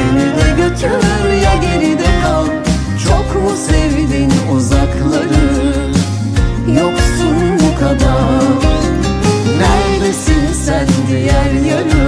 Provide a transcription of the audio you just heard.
Beni de götür ya geride kal. Çok mu sevdin uzakları? Yoksun bu kadar. Neredesin sen diğer yarım